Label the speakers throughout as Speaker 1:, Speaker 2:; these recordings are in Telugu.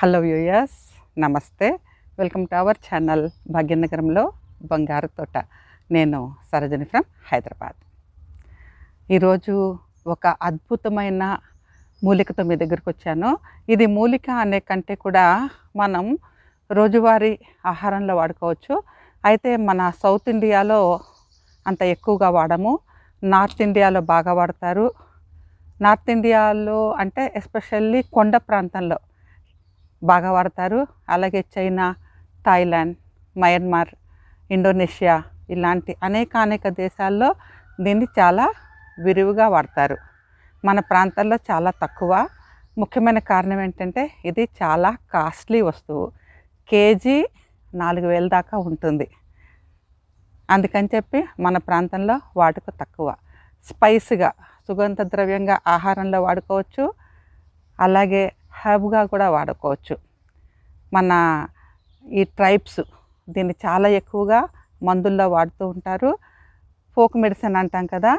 Speaker 1: హలో వ్యూయర్స్ నమస్తే. వెల్కమ్ టు అవర్ ఛానల్ భాగ్యనగరంలో బంగారు తోట. నేను సరోజని ఫ్రమ్ హైదరాబాద్. ఈరోజు ఒక అద్భుతమైన మూలికతో మీ దగ్గరకు వచ్చాను. ఇది మూలిక అనే కంటే కూడా మనం రోజువారీ ఆహారంలో వాడుకోవచ్చు. అయితే మన సౌత్ ఇండియాలో అంత ఎక్కువగా వాడము. నార్త్ ఇండియాలో బాగా వాడతారు. నార్త్ ఇండియాలో అంటే ఎస్పెషల్లీ కొండ ప్రాంతంలో బాగా వాడతారు. అలాగే చైనా థాయిలాండ్ మయన్మార్ ఇండోనేషియా ఇలాంటి అనేక అనేక దేశాల్లో దీన్ని చాలా విరివిగా వాడతారు. మన ప్రాంతాల్లో చాలా తక్కువ. ముఖ్యమైన కారణం ఏంటంటే ఇది చాలా కాస్ట్లీ వస్తువు. కేజీ నాలుగు వేల దాకా ఉంటుంది. అందుకని చెప్పి మన ప్రాంతంలో వాడుక తక్కువ. స్పైస్గా సుగంధ ద్రవ్యంగా ఆహారంలో వాడుకోవచ్చు. అలాగే హర్బ్గా కూడా వాడుకోవచ్చు. మన ఈ ట్రైబ్స్ దీన్ని చాలా ఎక్కువగా మందుల్లో వాడుతూ ఉంటారు. ఫోక్ మెడిసిన్ అంటాం కదా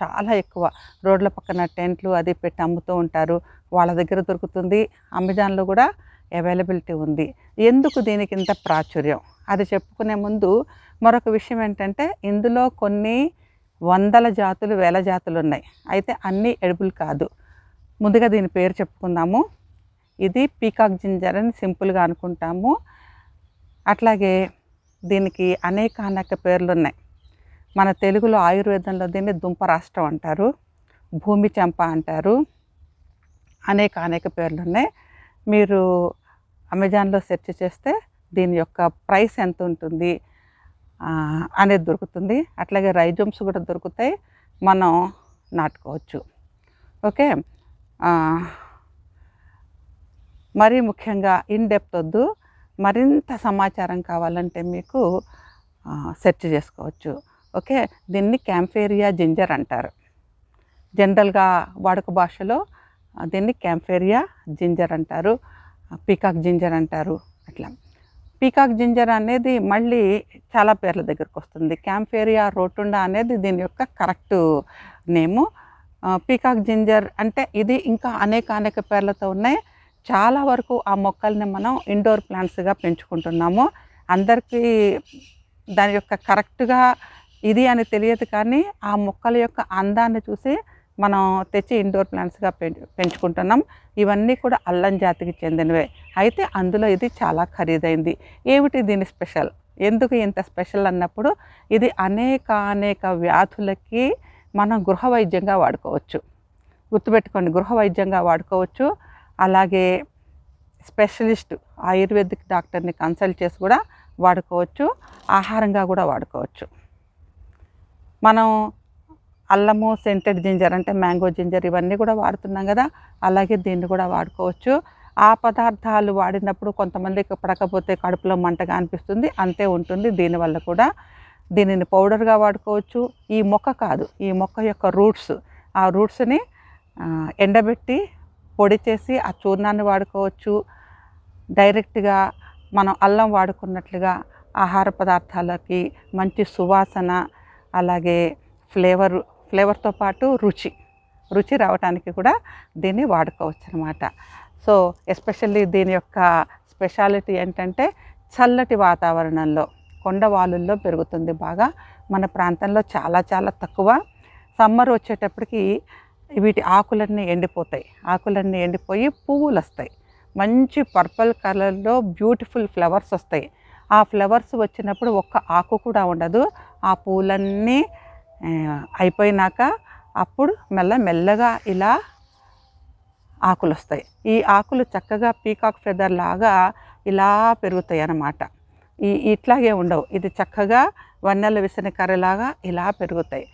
Speaker 1: చాలా ఎక్కువ. రోడ్ల పక్కన టెంట్లు అది పెట్టి అమ్ముతూ ఉంటారు. వాళ్ళ దగ్గర దొరుకుతుంది. అమెజాన్లో కూడా అవైలబిలిటీ ఉంది. ఎందుకు దీనికి ఇంత ప్రాచుర్యం? అది చెప్పుకునే ముందు మరొక విషయం ఏంటంటే ఇందులో కొన్ని వందల జాతులు వేల జాతులు ఉన్నాయి. అయితే అన్నీ ఎడిబుల్ కాదు. ముందుగా దీని పేరు చెప్పుకుందాము. ఇది పీకాక్ జింజర్ అని సింపుల్గా అనుకుంటాము. అట్లాగే దీనికి అనేక అనేక పేర్లు ఉన్నాయి మన తెలుగులో ఆయుర్వేదంలో దీన్ని దుంప రాష్ట్రం అంటారు భూమి చెంప అంటారు. అనేక అనేక పేర్లు ఉన్నాయి మీరు అమెజాన్లో సెర్చ్ చేస్తే దీని యొక్క ప్రైస్ ఎంత ఉంటుంది అనేది దొరుకుతుంది. అట్లాగే రైజోమ్స్ కూడా దొరుకుతాయి. మనం నాటుకోవచ్చు. ఓకే? మరీ ముఖ్యంగా ఇన్ డెప్త్ వద్దు మరింత సమాచారం కావాలంటే మీకు సెర్చ్ చేసుకోవచ్చు. ఓకే? దీన్ని క్యాంఫేరియా జింజర్ అంటారు. జనరల్గా వాడుక భాషలో దీన్ని క్యాంఫేరియా జింజర్ అంటారు పీకాక్ జింజర్ అంటారు అట్లా. పీకాక్ జింజర్ అనేది మళ్ళీ చాలా పేర్ల దగ్గరకు వస్తుంది. క్యాంఫేరియా రోటుండా అనేది దీని యొక్క కరెక్ట్ నేము. పీకాక్ జింజర్ అంటే ఇది ఇంకా అనేక అనేక పేర్లతో ఉన్నాయి. చాలా వరకు ఆ మొక్కల్ని మనం ఇండోర్ ప్లాంట్స్గా పెంచుకుంటున్నాము. అందరికీ దాని యొక్క కరెక్ట్గా ఇది అని తెలియదు కానీ ఆ మొక్కల యొక్క అందాన్ని చూసి మనం తెచ్చి ఇండోర్ ప్లాంట్స్గా పెంచు పెంచుకుంటున్నాం. ఇవన్నీ కూడా అల్లం జాతికి చెందినవే. అయితే అందులో ఇది చాలా ఖరీదైంది. ఏమిటి దీని స్పెషల్? ఎందుకు ఇంత స్పెషల్ అన్నప్పుడు ఇది అనేక అనేక వ్యాధులకి మనం గృహ వైద్యంగా వాడుకోవచ్చు. గుర్తుపెట్టుకోండి గృహ వైద్యంగా వాడుకోవచ్చు. అలాగే స్పెషలిస్ట్ ఆయుర్వేదిక్ డాక్టర్ని కన్సల్ట్ చేసి కూడా వాడుకోవచ్చు ఆహారంగా కూడా వాడుకోవచ్చు. మనం అల్లము సెంటెడ్ జింజర్ అంటే మ్యాంగో జింజర్ ఇవన్నీ కూడా వాడుతున్నాం కదా అలాగే దీన్ని కూడా వాడుకోవచ్చు. ఆ పదార్థాలు వాడినప్పుడు కొంతమందికి పడకపోతే కడుపులో మంటగా అనిపిస్తుంది అంతే ఉంటుంది దీనివల్ల కూడా. దీనిని పౌడర్గా వాడుకోవచ్చు. ఈ మొక్క కాదు ఈ మొక్క యొక్క రూట్స్ ఆ రూట్స్ని ఎండబెట్టి పొడి చేసి ఆ చూర్ణాన్ని వాడుకోవచ్చు. డైరెక్ట్గా మనం అల్లం వాడుకున్నట్లుగా ఆహార పదార్థాలకి మంచి సువాసన అలాగే ఫ్లేవర్ ఫ్లేవర్తో పాటు రుచి రుచి రావడానికి కూడా దీన్ని వాడుకోవచ్చు అనమాట సో ఎస్పెషల్లీ దీని యొక్క స్పెషాలిటీ ఏంటంటే చల్లటి వాతావరణంలో కొండవాలుల్లో పెరుగుతుంది బాగా. మన ప్రాంతంలో చాలా చాలా తక్కువ. సమ్మర్ వచ్చేటప్పటికి వీటి ఆకులన్నీ ఎండిపోతాయి. ఆకులన్నీ ఎండిపోయి పువ్వులు వస్తాయి. మంచి పర్పుల్ కలర్లో బ్యూటిఫుల్ ఫ్లవర్స్ వస్తాయి. ఆ ఫ్లవర్స్ వచ్చినప్పుడు ఒక్క ఆకు కూడా ఉండదు. ఆ పూలన్నీ అయిపోయినాక అప్పుడు మెల్ల మెల్లగా ఇలా ఆకులు వస్తాయి. ఈ ఆకులు చక్కగా పీకాక్ ఫెదర్ లాగా ఇలా పెరుగుతాయి అన్నమాట. ఈ ఇట్లాగే ఉండవు. ఇది చక్కగా వన్నెల విసిన కర్రలాగా ఇలా పెరుగుతాయి.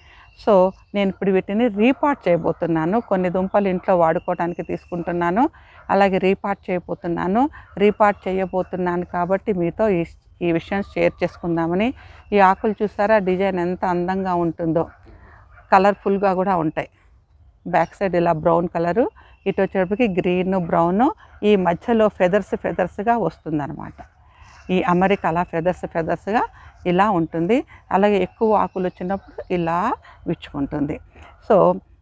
Speaker 1: సో నేను ఇప్పుడు వీటిని రీపాట్ చేయబోతున్నాను. కొన్ని దుంపలు ఇంట్లో వాడుకోవడానికి తీసుకుంటున్నాను. అలాగే రీపాట్ చేయబోతున్నాను. రీపాట్ చేయబోతున్నాను కాబట్టి మీతో ఈ ఈ విషయం షేర్ చేసుకుందామని. ఈ ఆకులు చూసారా? డిజైన్ ఎంత అందంగా ఉంటుందో. కలర్ఫుల్గా కూడా ఉంటాయి. బ్యాక్ సైడ్ ఇలా బ్రౌన్ కలరు. ఇటు వచ్చేటప్పటికి గ్రీన్ బ్రౌన్. ఈ మధ్యలో ఫెదర్స్ ఫెదర్స్గా వస్తుందన్నమాట. ఈ అమెరికా అలా ఫెదర్స్ ఫెదర్స్గా ఇలా ఉంటుంది. అలాగే ఎక్కువ ఆకులు వచ్చినప్పుడు ఇలా విచ్చుకుంటుంది. సో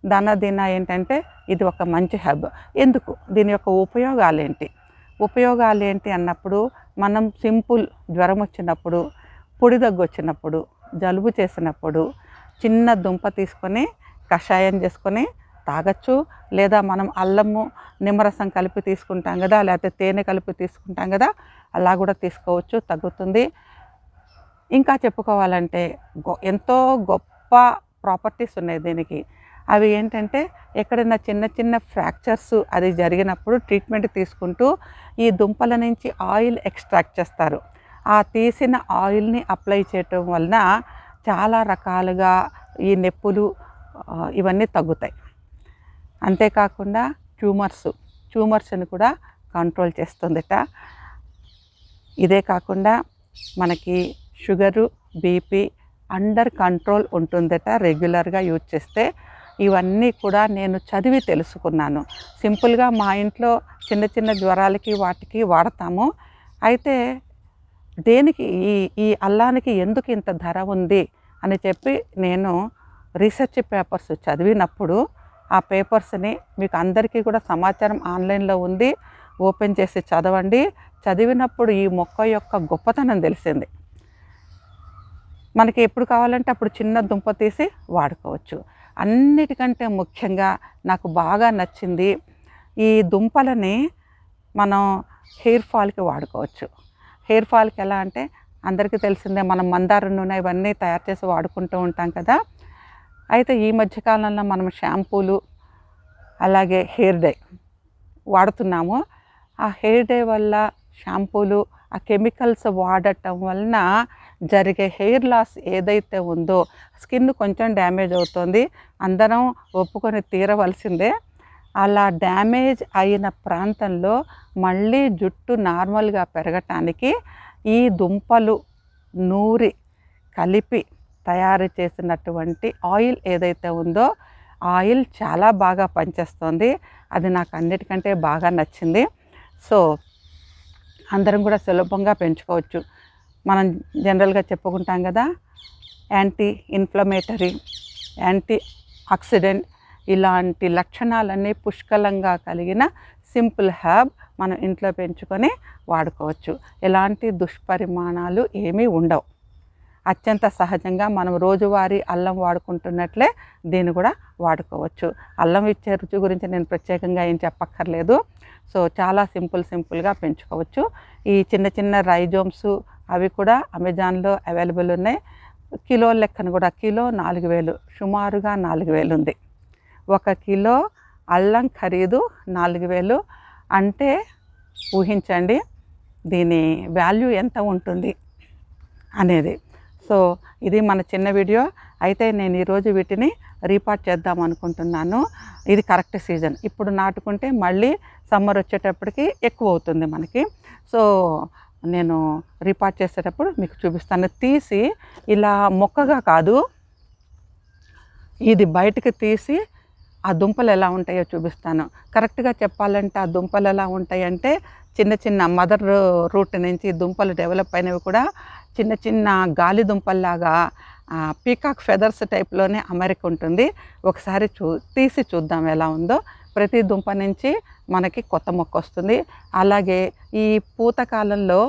Speaker 1: దాన దీన ఏంటంటే ఇది ఒక మంచి హబ్. ఎందుకు? దీని యొక్క ఉపయోగాలు ఏంటి ఉపయోగాలు ఏంటి అన్నప్పుడు మనం సింపుల్ జ్వరం వచ్చినప్పుడు పొడి దగ్గు వచ్చినప్పుడు జలుబు చేసినప్పుడు చిన్న దుంప తీసుకొని కషాయం చేసుకొని తాగొచ్చు లేదా మనం అల్లము నిమ్మరసం కలిపి తీసుకుంటాం కదా లేకపోతే తేనె కలిపి తీసుకుంటాం కదా అలా కూడా తీసుకోవచ్చు తగ్గుతుంది. ఇంకా చెప్పుకోవాలంటే గొ- ఎంతో గొప్ప ప్రాపర్టీస్ ఉన్నాయి దీనికి. అవి ఏంటంటే ఎక్కడైనా చిన్న చిన్న ఫ్రాక్చర్స్ అది జరిగినప్పుడు ట్రీట్మెంట్ తీసుకుంటూ ఈ దుంపల నుంచి ఆయిల్ ఎక్స్ట్రాక్ట్ చేస్తారు. ఆ తీసిన ఆయిల్ని అప్లై చేయటం వలన చాలా రకాలుగా ఈ నొప్పులు ఇవన్నీ తగ్గుతాయి. అంతేకాకుండా ట్యూమర్స్ ట్యూమర్స్ని కూడా కంట్రోల్ చేస్తుందట. ఇదే కాకుండా మనకి షుగరు బీపీ అండర్ కంట్రోల్ ఉంటుందట రెగ్యులర్గా యూజ్ చేస్తే. ఇవన్నీ కూడా నేను చదివి తెలుసుకున్నాను. సింపుల్గా మా ఇంట్లో చిన్న చిన్న జ్వరాలకి వాటికి వాడతాము. అయితే దేనికి ఈ ఈ అల్లానికి ఎందుకు ఇంత ధర ఉంది అని చెప్పి నేను రీసెర్చ్ పేపర్స్ చదివినప్పుడు ఆ పేపర్స్ని మీకు అందరికీ కూడా సమాచారం ఆన్లైన్లో ఉంది. ఓపెన్ చేసి చదవండి. చదివినప్పుడు ఈ మొక్క యొక్క గొప్పతనం తెలిసింది. మనకి ఎప్పుడు కావాలంటే అప్పుడు చిన్న దుంప తీసి వాడుకోవచ్చు. అన్నిటికంటే ముఖ్యంగా నాకు బాగా నచ్చింది ఈ దుంపలని మనం హెయిర్ ఫాల్కి వాడుకోవచ్చు. హెయిర్ ఫాల్కి ఎలా అంటే అందరికీ తెలిసిందే మనం మందార నూనె ఇవన్నీ తయారు చేసి వాడుకుంటూ ఉంటాం కదా. అయితే ఈ మధ్యకాలంలో మనం షాంపూలు అలాగే హెయిర్ డై వాడుతున్నాము. ఆ హెయిర్ డే వల్ల షాంపూలు ఆ కెమికల్స్ వాడటం వలన జరిగే హెయిర్ లాస్ ఏదైతే ఉందో స్కిన్ కొంచెం డ్యామేజ్ అవుతుంది. అందరం ఒప్పుకొని తీరవలసిందే. అలా డ్యామేజ్ అయిన ప్రాంతంలో మళ్ళీ జుట్టు నార్మల్గా పెరగటానికి ఈ దుంపలు నూరి కలిపి తయారు చేసినటువంటి ఆయిల్ ఏదైతే ఉందో ఆయిల్ చాలా బాగా పనిచేస్తుంది. అది నాకు అన్నిటికంటే బాగా నచ్చింది. సో అందరం కూడా సులభంగా పెంచుకోవచ్చు. మనం జనరల్గా చెప్పుకుంటాం కదా యాంటీ ఇన్ఫ్లమేటరీ యాంటీ ఆక్సిడెంట్ ఇలాంటి లక్షణాలన్నీ పుష్కలంగా కలిగిన సింపుల్ హ్యాబ్ మనం ఇంట్లో పెంచుకొని వాడుకోవచ్చు. ఎలాంటి దుష్పరిమాణాలు ఏమీ ఉండవు. అత్యంత సహజంగా మనం రోజువారీ అల్లం వాడుకుంటున్నట్లే దీన్ని కూడా వాడుకోవచ్చు. అల్లం ఇచ్చే రుచి గురించి నేను ప్రత్యేకంగా ఏం చెప్పక్కర్లేదు. సో చాలా సింపుల్ సింపుల్గా పెంచుకోవచ్చు. ఈ చిన్న చిన్న రైజోమ్స్ అవి కూడా అమెజాన్లో అవైలబుల్ ఉన్నాయి. కిలో లెక్కన కూడా కిలో నాలుగు వేలు సుమారుగా నాలుగు వేలు ఉంది. ఒక కిలో అల్లం ఖరీదు నాలుగు వేలు. అంటే ఊహించండి దీని వాల్యూ ఎంత ఉంటుంది అనేది. సో ఇది మన చిన్న వీడియో. అయితే నేను ఈరోజు వీటిని రీపార్ట్ చేద్దాం అనుకుంటున్నాను. ఇది కరెక్ట్ సీజన్. ఇప్పుడు నాటుకుంటే మళ్ళీ సమ్మర్ వచ్చేటప్పటికి ఎక్కువ అవుతుంది మనకి. సో నేను రీపార్ట్ చేసేటప్పుడు మీకు చూపిస్తాను. తీసి ఇలా మొక్కగా కాదు ఇది బయటకు తీసి ఆ దుంపలు ఎలా ఉంటాయో చూపిస్తాను. కరెక్ట్గా చెప్పాలంటే ఆ దుంపలు ఎలా ఉంటాయంటే చిన్న చిన్న మదర్ రూట్ నుంచి దుంపలు డెవలప్ అయినవి కూడా చిన్న చిన్న గాలి దుంపల్లాగా పీకాక్ ఫెదర్స్ టైప్లోనే అమరిక ఉంటుంది. ఒకసారి చూ తీసి చూద్దాం ఎలా ఉందో. ప్రతి దుంప నుంచి మనకి కొత్త మొక్క వస్తుంది. అలాగే ఈ పూత కాలంలో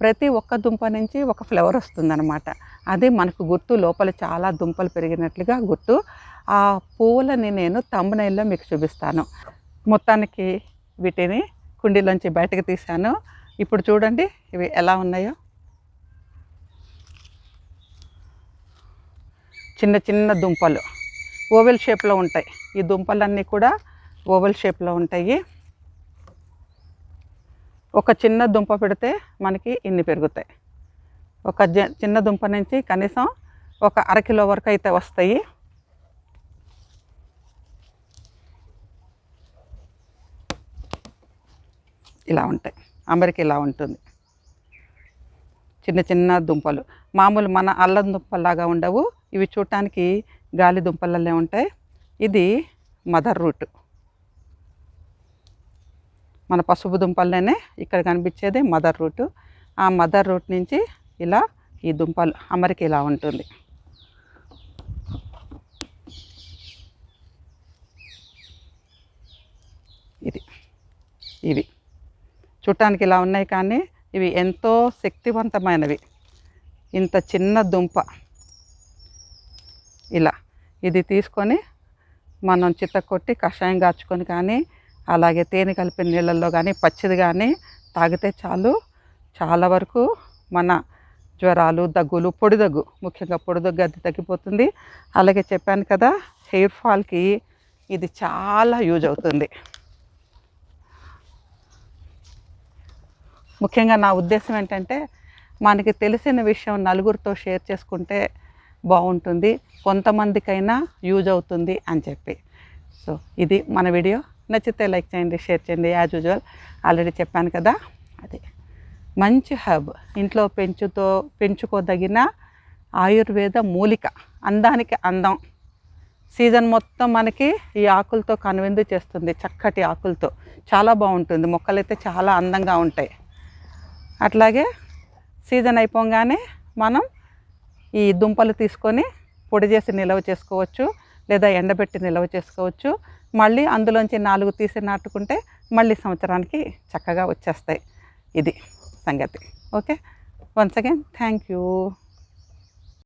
Speaker 1: ప్రతి ఒక్క దుంప నుంచి ఒక ఫ్లవర్ వస్తుందన్నమాట. అది మనకు గుర్తు లోపల చాలా దుంపలు పెరిగినట్లుగా గుర్తు. ఆ పువ్వులని నేను తమ్మునైల్లో మీకు చూపిస్తాను. మొత్తానికి వీటిని కుండీలోంచి బయటకు తీశాను. ఇప్పుడు చూడండి ఇవి ఎలా ఉన్నాయో. చిన్న చిన్న దుంపలు. ఓవెల్ షేప్లో ఉంటాయి. ఈ దుంపలన్నీ కూడా ఓవెల్ షేప్లో ఉంటాయి. ఒక చిన్న దుంప పెడితే మనకి ఇన్ని పెరుగుతాయి. ఒక జ చిన్న దుంప నుంచి కనీసం ఒక అరకిలో వరకు అయితే వస్తాయి. ఇలా ఉంటాయి. అమెరికా ఇలా ఉంటుంది. చిన్న చిన్న దుంపలు. మామూలు మన అల్లం దుంపలాగా ఉండవు. ఇవి చూడటానికి గాలి దుంపలల్లే ఉంటాయి. ఇది మదర్ రూట్. మన పసుపు దుంపల్లోనే ఇక్కడ కనిపించేది మదర్ రూట్. ఆ మదర్ రూట్ నుంచి ఇలా ఈ దుంపలు అమరిక ఇలా ఉంటుంది. ఇది. ఇవి. చూడటానికి ఇలా ఉన్నాయి కానీ ఇవి ఎంతో శక్తివంతమైనవి. ఇంత చిన్న దుంప. ఇలా. ఇది తీసుకొని మనం చిత్తకొట్టి కషాయం కాచుకొని కానీ అలాగే తేనె కలిపిన నీళ్ళల్లో కానీ పచ్చిది కానీ తాగితే చాలు. చాలా వరకు మన జ్వరాలు దగ్గులు పొడి దగ్గు ముఖ్యంగా పొడి దగ్గు అది తగ్గిపోతుంది. అలాగే చెప్పాను కదా హెయిర్ ఫాల్కి ఇది చాలా యూజ్ అవుతుంది. ముఖ్యంగా నా ఉద్దేశం ఏంటంటే మనకి తెలిసిన విషయం నలుగురితో షేర్ చేసుకుంటే బాగుంటుంది కొంతమందికైనా యూజ్ అవుతుంది అని చెప్పి. సో ఇది మన వీడియో. నచ్చితే లైక్ చేయండి షేర్ చేయండి. యాజ్ యూజువల్ ఆల్రెడీ చెప్పాను కదా. అది. మంచి హబ్. ఇంట్లో పెంచుతో పెంచుకోదగిన ఆయుర్వేద మూలిక. అందానికి అందం. సీజన్ మొత్తం మనకి ఈ ఆకులతో కనువిందు చేస్తుంది చక్కటి ఆకులతో. చాలా బాగుంటుంది. మొక్కలైతే చాలా అందంగా ఉంటాయి. అట్లాగే సీజన్ అయిపోగానే మనం ఈ దుంపలు తీసుకొని పొడి చేసి నిల్వ చేసుకోవచ్చు లేదా ఎండబెట్టి నిల్వ చేసుకోవచ్చు. మళ్ళీ అందులోంచి నాలుగు తీసి నాటుకుంటే మళ్ళీ సంవత్సరానికి చక్కగా వచ్చేస్తాయి. ఇది సంగతి. Okay? Once again thank you